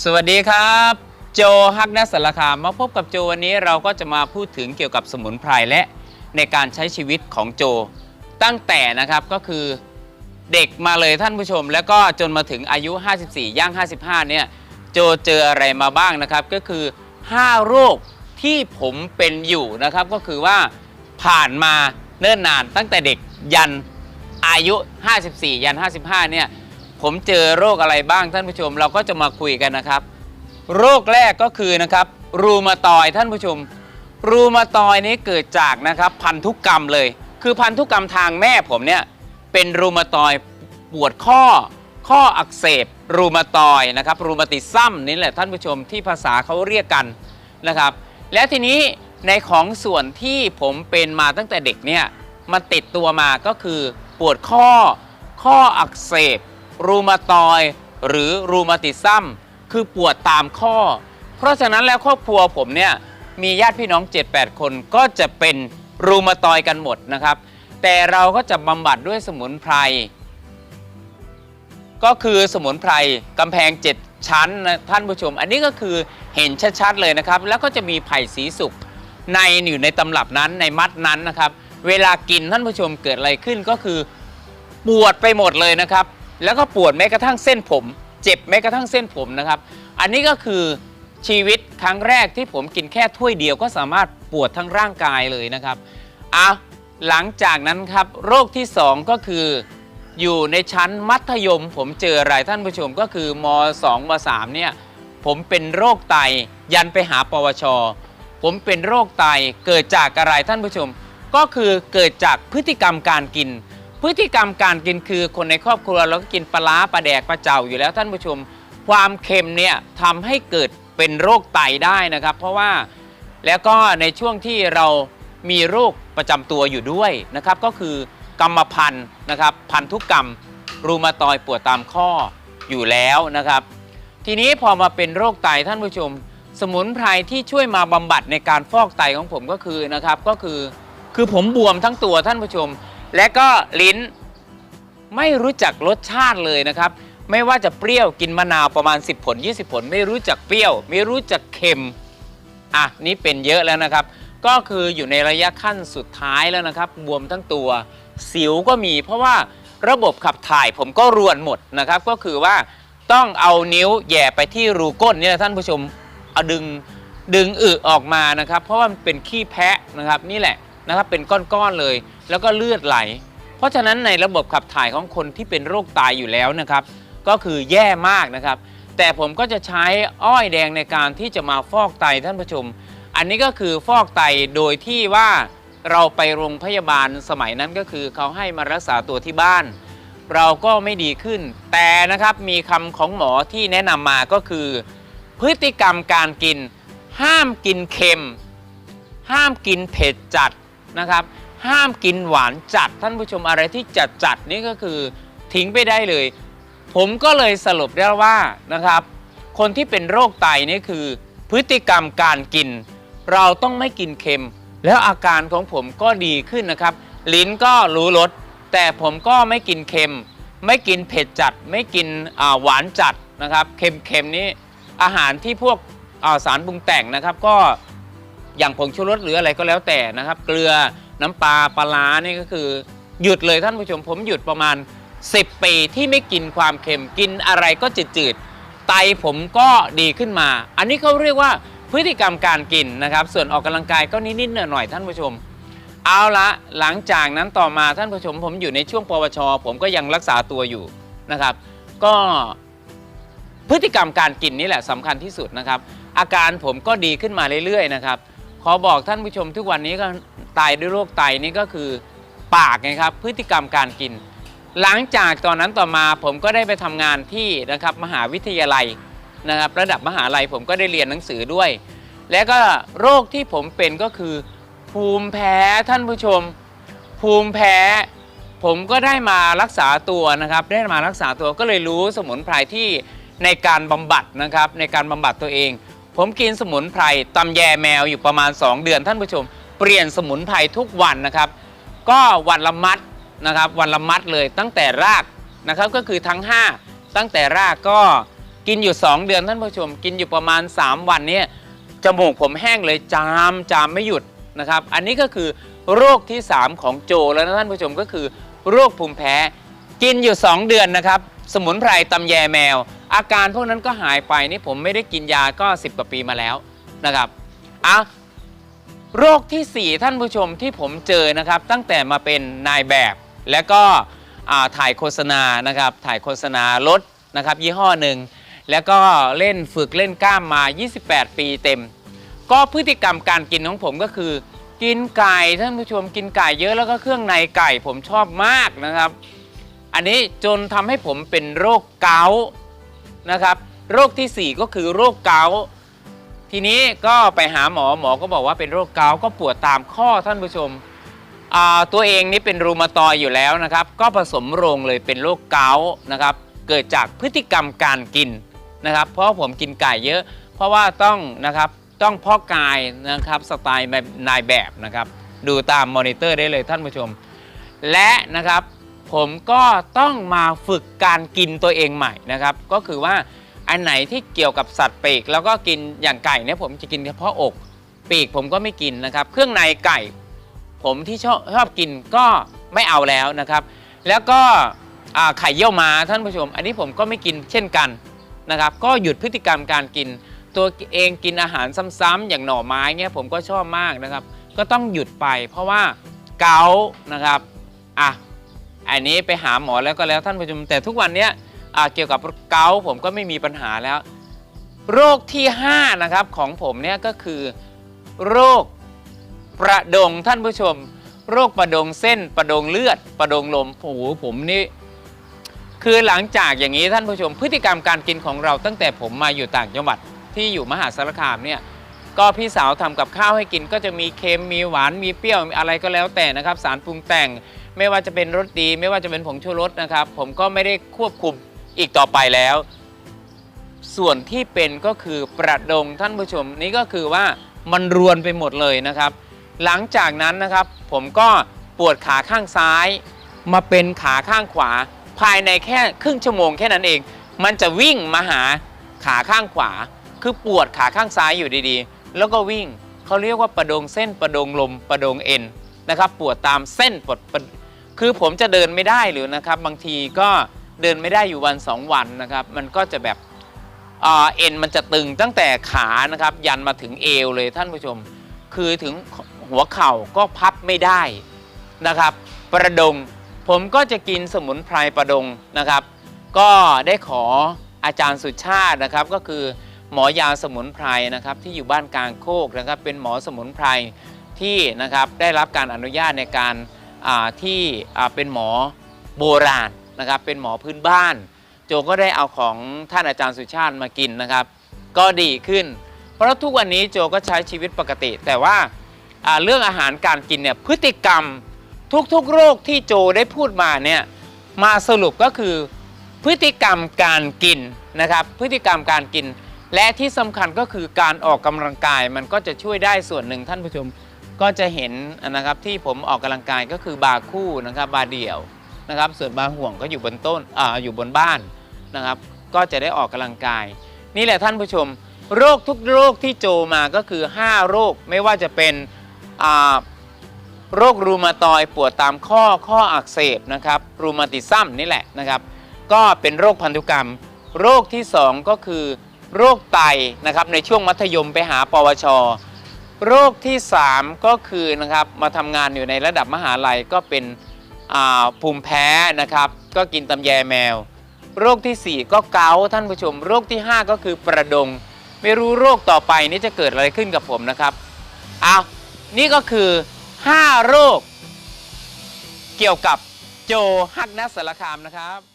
สวัสดีครับ โจฮักนัสสารคามมาพบกับโจวันนี้เราก็จะมาพูดถึงเกี่ยวกับสมุนไพรและในการใช้ชีวิตของโจ ตั้งแต่นะครับก็คือเด็กมาเลยท่านผู้ชม แล้วก็จนมาถึงอายุ 54 ย่าง 55 เนี่ยโจเจออะไรมาบ้างนะครับ ก็คือ 5 โรคที่ผมเป็นอยู่นะครับ ก็คือว่าผ่านมาเนิ่นนานตั้งแต่เด็กยันอายุ 54 ยัน 55 เนี่ย ผมเจอโรคอะไรบ้างท่านผู้ชม เราก็จะมาคุยกันนะครับ โรคแรกก็คือนะครับ รูมาตอยท่านผู้ชม รูมาตอยนี้เกิดจากนะครับพันธุกรรมเลย คือพันธุกรรมทางแม่ผมเนี่ยเป็นรูมาตอยปวดข้อ ข้ออักเสบ รูมาตอยนะครับ รูมาติซัมนี่แหละท่านผู้ชมที่ภาษาเขาเรียกกันนะครับ และทีนี้ในของส่วนที่ผมเป็นมาตั้งแต่เด็กเนี่ยมันติดตัวมาก็คือปวดข้อ ข้ออักเสบ รูมาตอยหรือรูมาติซัมคือปวดตามข้อ เพราะฉะนั้นแล้วครอบครัวผมเนี่ยมีญาติพี่น้อง 7-8 คนก็จะเป็นรูมาตอยกันหมดนะครับ แต่เราก็จะบำบัดด้วยสมุนไพร ก็คือสมุนไพรกำแพง 7 ชั้นนะท่านผู้ชม อันนี้ก็คือเห็นชัดๆเลยนะครับ แล้วก็จะมีไผ่สีสุกในอยู่ในตำรับนั้นในมัดนั้นนะครับ เวลากินท่านผู้ชมเกิดอะไรขึ้นก็คือปวดไปหมดเลยนะครับ แล้วก็ปวดแม้กระทั่งเส้นผม เจ็บแม้กระทั่งเส้นผมนะครับ อันนี้ก็คือชีวิตครั้งแรกที่ผมกินแค่ถ้วยเดียวก็สามารถปวดทั้งร่างกายเลยนะครับอะหลังจากนั้นครับโรคที่สองก็คือ อยู่ในชั้นมัธยม ผมเจออะไรท่านผู้ชมก็คือม 2 ม 3 เนี่ยผมเป็นโรคไตยันไปหาปวช ผมเป็นโรคไตเกิดจากอะไรท่านผู้ชม ก็คือเกิดจากพฤติกรรมการกิน พฤติกรรมการกินคือคนในครอบครัวเราก็กินปลาร้าปลาแดกปลาเจ้าอยู่แล้วท่านผู้ชม ความเค็มเนี่ยทำให้เกิดเป็นโรคไตได้นะครับ เพราะว่าแล้วก็ในช่วงที่เรามีโรคประจำตัวอยู่ด้วยนะครับ ก็คือกรรมพันธุ์นะครับพันธุกรรมรูมาตอยปวดตามข้ออยู่แล้วนะครับ ทีนี้พอมาเป็นโรคไตท่านผู้ชม สมุนไพรที่ช่วยมาบำบัดในการฟอกไตของผมก็คือนะครับก็คือ คือผมบวมทั้งตัวท่านผู้ชม และก็ลิ้นไม่รู้จักรสชาติเลยนะครับ ไม่ว่าจะเปรี้ยวกินมะนาวประมาณ 10 ผล 20 ผล ไม่รู้จักเปรี้ยว ไม่รู้จักเค็มอะนี่เป็นเยอะแล้วนะครับ ก็คืออยู่ในระยะขั้นสุดท้ายแล้วนะครับ บวมทั้งตัว สิวก็มี เพราะว่าระบบขับถ่ายผมก็รวนหมดนะครับ ก็คือว่าต้องเอานิ้วแย่ไปที่รูก้นเนี่ยท่านผู้ชมเอาดึงดึงอึออกมานะครับ เพราะว่ามันเป็นขี้แพะนะครับ นี่แหละนะครับ เป็นก้อนๆเลย แล้วก็เลือดไหล เพราะฉะนั้นในระบบขับถ่ายของคนที่เป็นโรคไตายอยู่แล้วนะครับ ก็คือแย่มากนะครับ แต่ผมก็จะใช้อ้อยแดงในการที่จะมาฟอกไตท่านผู้ชม อันนี้ก็คือฟอกไตโดยที่ว่าเราไปโรงพยาบาลสมัยนั้นก็คือเขาให้มารักษาตัวที่บ้าน เราก็ไม่ดีขึ้น แต่นะครับมีคำของหมอที่แนะนำมาก็คือ พฤติกรรมการกิน ห้ามกินเค็ม ห้ามกินเผ็ดจัดนะครับ ห้ามกินหวานจัดท่านผู้ชมอะไรที่จัดจัดนี่ก็คือทิ้งไปได้เลย ผมก็เลยสรุปได้ว่านะครับ คนที่เป็นโรคไตนี่คือ พฤติกรรมการกิน เราต้องไม่กินเค็ม แล้วอาการของผมก็ดีขึ้นนะครับ ลิ้นก็รู้รสแต่ผมก็ไม่กินเค็ม ไม่กินเผ็ดจัด ไม่กินหวานจัดนะครับเค็มๆนี้อาหารที่พวกาสารปรุงแต่งนะครับ ก็อย่างผงชูรสหรืออะไรก็แล้วแต่นะครับ เกลือ น้ำปลาปลาร้านี่ก็คือ หยุดเลยท่านผู้ชมผมหยุดประมาณ 10 ปีที่ไม่กินความเค็มกินอะไรก็จืดๆไตผมก็ดีขึ้นมา อันนี้เขาเรียกว่าพฤติกรรมการกินนะครับ ส่วนออกกำลังกายก็นิดๆหน่อยๆท่านผู้ชม เอาละหลังจากนั้นต่อมาท่านผู้ชม ผมอยู่ในช่วงปวช ผมก็ยังรักษาตัวอยู่นะครับ ก็พฤติกรรมการกินนี่แหละสำคัญที่สุดนะครับ อาการผมก็ดีขึ้นมาเรื่อยๆนะครับ ขอบอกท่านผู้ชมทุกวันนี้ก็ตายด้วยโรคไตนี่ก็คือปากไงครับ พฤติกรรมการกิน หลังจากตอนนั้นต่อมาผมก็ได้ไปทำงานที่นะครับมหาวิทยาลัยนะครับ ระดับมหาลัยผมก็ได้เรียนหนังสือด้วย และก็โรคที่ผมเป็นก็คือ ภูมิแพ้ท่านผู้ชม ภูมิแพ้ผมก็ได้มารักษาตัวนะครับ ได้มารักษาตัวก็เลยรู้สมุนไพรที่ในการบำบัดนะครับ ในการบำบัดตัวเอง ผมกินสมุนไพรตำแยแมวอยู่ประมาณ 2 เดือนท่านผู้ชม เปลี่ยนสมุนไพรทุกวันนะครับ ก็วันละมัดนะครับ วันละมัดเลยตั้งแต่รากนะครับก็คือทั้ง 5 ตั้งแต่รากก็กินอยู่ 2 เดือนท่านผู้ชม กินอยู่ประมาณ 3 วันนี่ยจมูกผมแห้งเลยจามจามไม่หยุดนะครับ อันนี้ก็คือโรคที่ 3 ของโจแล้วนะท่านผู้ชมก็คือ โรคภูมิแพ้ กินอยู่ 2 เดือนนะครับ สมุนไพรตำแยแมว อาการพวกนั้นก็หายไปนี่ผมไม่ได้กินยาก็ 10 กว่าปีมาแล้วนะครับอะโรคทีสี่4 ท่านผู้ชมที่ผมเจอนะครับ ตั้งแต่มาเป็นนายแบบแล้วก็ถ่ายโฆษณานะครับ ถ่ายโฆษณารถนะครับ ยี่ห้อหนึ่งแล้วก็เล่นฝึกเล่นกล้ามมา 28 ปีเต็ม ก็พฤติกรรมการกินของผมก็คือ กินไก่ท่านผู้ชมกินไก่เยอะแล้วก็เครื่องในไก่ผมชอบมากนะครับ อันนี้จนทำให้ผมเป็นโรคเกาต์ นะครับ โรคทีสี่ 4 ก็คือโรคเกาต์ทีนี้ก็ไปหาหมอหมอก็บอกว่าเป็นโรคเกาต์ก็ปวดตามข้อท่านผู้ชมตัวเองนี่เป็นรูมาตอยอยู่แล้วนะครับ ก็ผสมโรงเลยเป็นโรคเกาต์นะครับ เกิดจากพฤติกรรมการกินนะครับ เพราะผมกินไก่เยอะ เพราะว่าต้องนะครับต้องพาะกายนะครับสไตล์นายแบบนะครับ ดูตามมอนิเตอร์ได้เลยท่านผู้ชม และนะครับ ผมก็ต้องมาฝึกการกินตัวเองใหม่นะครับ ก็คือว่าอันไหนที่เกี่ยวกับสัตว์ปีก แล้วก็กินอย่างไก่เนี่ยผมจะกินเฉพาะอก ปีกผมก็ไม่กินนะครับ เครื่องในไก่ ผมที่ชอบชอบกินก็ไม่เอาแล้วนะครับ แล้วก็ไข่เยี่ยวม้าท่านผู้ชม อันนี้ผมก็ไม่กินเช่นกันนะครับ ก็หยุดพฤติกรรมการกิน ตัวเองกินอาหารซ้ำๆอย่างหน่อไม้เนี่ยผมก็ชอบมากนะครับ ก็ต้องหยุดไป เพราะว่าเกานะครับอะ อันนี้ไปหาหมอแล้วก็แล้วท่านผู้ชมแต่ทุกวันเนี้ยเกี่ยวกับเกาผมก็ไม่มีปัญหาแล้ว โรคที่ 5 นะครับของผมเนี่ยก็คือ โรคประดงท่านผู้ชม โรคประดงเส้นประดงเลือด ประดงลมโอ้โหผมนี่คือหลังจากอย่างนี้ท่านผู้ชม พฤติกรรมการกินของเราตั้งแต่ผมมาอยู่ต่างจังหวัดที่อยู่มหาสารคามเนี่ยก็พี่สาวทำกับข้าวให้กินก็จะมีเค็มมีหวานมีเปรี้ยวมีอะไรก็แล้วแต่นะครับ สารปรุงแต่ง ไม่ว่าจะเป็นรสดี ไม่ว่าจะเป็นผงชูรสนะครับ ผมก็ไม่ได้ควบคุมอีกต่อไปแล้ว ส่วนที่เป็นก็คือประดงท่านผู้ชม นี่ก็คือว่ามันรวนไปหมดเลยนะครับ หลังจากนั้นนะครับ ผมก็ปวดขาข้างซ้าย มาเป็นขาข้างขวา ภายในแค่ครึ่งชั่วโมงแค่นั้นเอง มันจะวิ่งมาหาขาข้างขวา คือปวดขาข้างซ้ายอยู่ดีๆ แล้วก็วิ่งเขาเรียกว่าประดงเส้นประดงลมประดงเอ็นนะครับ ปวดตามเส้นปวด คือผมจะเดินไม่ได้หรือนะครับ บางทีก็เดินไม่ได้อยู่วันสองวันนะครับ มันก็จะแบบเอ็นมันจะตึงตั้งแต่ขานะครับ ยันมาถึงเอวเลยท่านผู้ชม คือถึงหัวเข่าก็พับไม่ได้นะครับ ประดงผมก็จะกินสมุนไพรประดงนะครับ ก็ได้ขออาจารย์สุชาตินะครับ ก็คือหมอยาสมุนไพรนะครับ ที่อยู่บ้านกลางโคกนะครับ เป็นหมอสมุนไพรที่นะครับได้รับการอนุญาตในการ ที่เป็นหมอโบราณนะครับ เป็นหมอพื้นบ้าน โจก็ได้เอาของท่านอาจารย์สุชาติมากินนะครับ ก็ดีขึ้น เพราะทุกวันนี้โจก็ใช้ชีวิตปกติ แต่ว่าอ่าเรื่องอาหารการกินเนี่ยพฤติกรรมทุกๆโรคที่โจได้พูดมาเนี่ยมาสรุปก็คือพฤติกรรมการกินนะครับ พฤติกรรมการกิน และที่สำคัญก็คือการออกกำลังกายมันก็จะช่วยได้ส่วนหนึ่งท่านผู้ชม ก็จะเห็นนะครับที่ผมออกกำลังกายก็คือบาร์คู่นะครับบาร์เดี่ยวนะครับ ส่วนบาห่วงก็อยู่บนต้นอาอยู่บนบ้านนะครับ ก็จะได้ออกกำลังกาย นี่แหละท่านผู้ชม โรคทุกโรคที่โจมาก็คือ 5 โรคไม่ว่าจะเป็นโรครูมาตอยปวดตามข้อข้ออักเสบนะครับรูมาติซัมนี่แหละนะครับ ก็เป็นโรคพันธุกรรม โรคที่ 2 ก็คือ โรคไตนะครับในช่วงมัธยมไปหาปวช โรคที่ 3 ก็คือนะครับมาทำงานอยู่ในระดับมหาลัยก็เป็นภูมิแพ้นะครับ ก็กินตำแยแมว โรคทีสี่4 ก็เกาท่านผู้ชม โรคที่ 5 ก็คือประดง ไม่รู้โรคต่อไปนี้จะเกิดอะไรขึ้นกับผมนะครับอ้าวนี่ก็คือ 5 โรค เกี่ยวกับโจฮักนัสสารคามนะครับ